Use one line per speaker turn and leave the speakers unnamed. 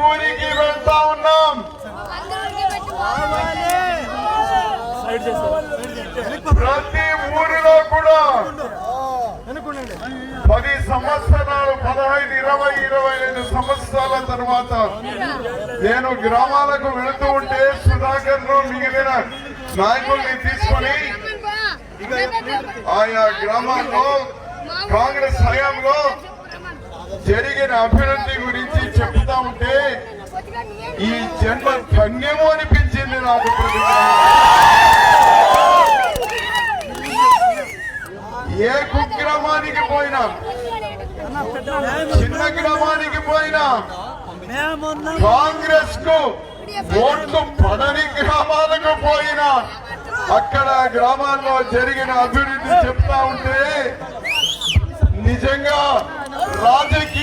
ఊరికి వెళ్తా ఉన్నాం. ప్రతి ఊరిలో కూడా పది సంవత్సరాలు పదహైదు ఇరవై ఇరవై ఐదు సంవత్సరాల తర్వాత నేను గ్రామాలకు వెళుతూ ఉంటే సుధాకర్ను మిగిలిన నాయకుల్ని తీసుకొని ఆయా గ్రామాల్లో కాంగ్రెస్ హయాంలో జరిగిన అభివృద్ధి గురించి చెప్తా ఉంటే ఈ జన్మ ధన్యము అనిపించింది నాకు ఏ కుగ్రామానికి పోయినా చిన్న గ్రామానికి పోయినా కాంగ్రెస్కు ఓట్లు పడని గ్రామాలకు పోయినా అక్కడ గ్రామాల్లో జరిగిన అభివృద్ధి చెప్తా ఉంటే నిజంగా రాజకీయ